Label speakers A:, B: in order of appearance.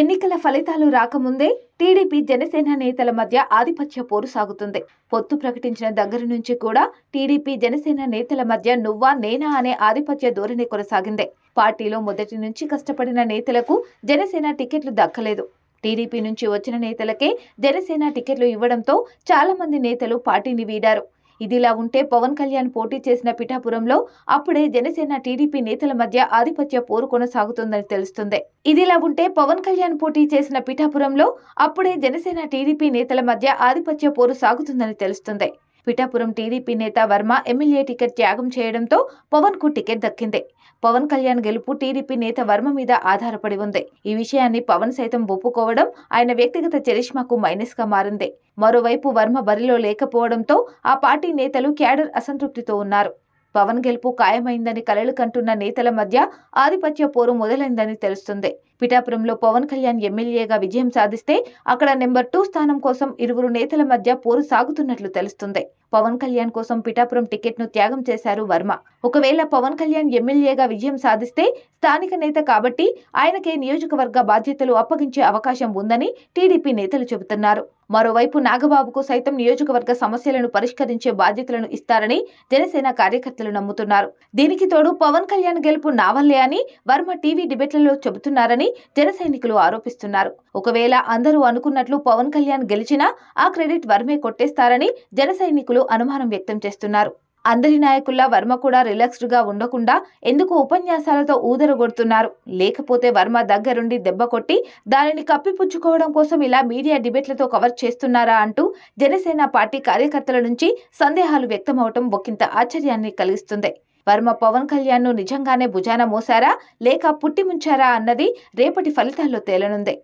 A: ఎన్నికల ఫలితాలు రాకముందే టీడీపీ జనసేన నేతల మధ్య ఆధిపత్య పోరు సాగుతుంది. పొత్తు ప్రకటించిన దగ్గర నుంచి కూడా టీడీపీ జనసేన నేతల మధ్య నువ్వా నేనా అనే ఆధిపత్య ధోరణి కొనసాగింది. పార్టీలో మొదటి నుంచి కష్టపడిన నేతలకు జనసేన టికెట్లు దక్కలేదు. టీడీపీ నుంచి వచ్చిన నేతలకే జనసేన టికెట్లు ఇవ్వడంతో చాలా మంది నేతలు పార్టీని వీడారు. ఇదిలా ఉంటే పవన్ కళ్యాణ్ పోటీ చేసిన పిఠాపురంలో అప్పుడే జనసేన టీడీపీ నేతల మధ్య ఆధిపత్య పోరు కొనసాగుతుందని తెలుస్తుంది. ఇదిలా ఉంటే పవన్ కళ్యాణ్ పోటీ చేసిన పిఠాపురంలో అప్పుడే జనసేన టీడీపీ నేతల మధ్య ఆధిపత్య పోరు సాగుతుందని తెలుస్తుంది. పిఠాపురం టీడీపీ నేత వర్మ ఎమ్మెల్యే టికెట్ త్యాగం చేయడంతో పవన్కు టికెట్ దక్కింది. పవన్ కళ్యాణ్ గెలుపు టీడీపీ నేత వర్మ మీద ఆధారపడి ఉంది. ఈ విషయాన్ని పవన్ సైతం ఒప్పుకోవడం ఆయన వ్యక్తిగత చరిష్మాకు మైనస్గా మారింది. మరోవైపు వర్మ బరిలో లేకపోవడంతో ఆ పార్టీ నేతలు క్యాడర్ అసంతృప్తితో ఉన్నారు. పవన్ గెలుపు ఖాయమైందని కలలు కంటున్న నేతల మధ్య ఆధిపత్య పోరు మొదలైందని తెలుస్తుంది. పిఠాపురంలో పవన్ కళ్యాణ్ ఎమ్మెల్యేగా విజయం సాధిస్తే అక్కడ నెంబర్ టూ స్థానం కోసం ఇరువురు నేతల మధ్య పోరు సాగుతున్నట్లు తెలుస్తుంది. పవన్ కళ్యాణ్ కోసం పిఠాపురం టికెట్ను త్యాగం చేశారు వర్మ. ఒకవేళ పవన్ కళ్యాణ్ ఎమ్మెల్యేగా విజయం సాధిస్తే స్థానిక నేత కాబట్టి ఆయనకే నియోజకవర్గ బాధ్యతలు అప్పగించే అవకాశం ఉందని టీడీపీ నేతలు చెబుతున్నారు. మరోవైపు నాగబాబుకు సైతం నియోజకవర్గ సమస్యలను పరిష్కరించే బాధ్యతలను ఇస్తారని జనసేన కార్యకర్తలు నమ్ముతున్నారు. దీనికి తోడు పవన్ కళ్యాణ్ గెలుపు నావల్లే అని వర్మ టీవీ డిబేట్లలో చెబుతున్నారని జన సైనికులు ఆరోపిస్తున్నారు. ఒకవేళ అందరూ అనుకున్నట్లు పవన్ కళ్యాణ్ గెలిచినా ఆ క్రెడిట్ వర్మే కొట్టేస్తారని జన సైనికులు అనుమానం వ్యక్తం చేస్తున్నారు. అందరి నాయకుల్లా వర్మ కూడా రిలాక్స్డ్గా ఉండకుండా ఎందుకు ఉపన్యాసాలతో ఊదరగొడుతున్నారు లేకపోతే వర్మ దగ్గరుండి దెబ్బ కొట్టి దానిని కప్పిపుచ్చుకోవడం కోసం ఇలా మీడియా డిబేట్లతో కవర్ చేస్తున్నారా అంటూ జనసేన పార్టీ కార్యకర్తల నుంచి సందేహాలు వ్యక్తమవటం ఒకంత ఆశ్చర్యాన్ని కలిగిస్తుంది. వర్మ పవన్ కళ్యాణ్ను నిజంగానే భుజాన మోసారా లేక పుట్టిముంచారా అన్నది రేపటి ఫలితాల్లో తేలనుంది.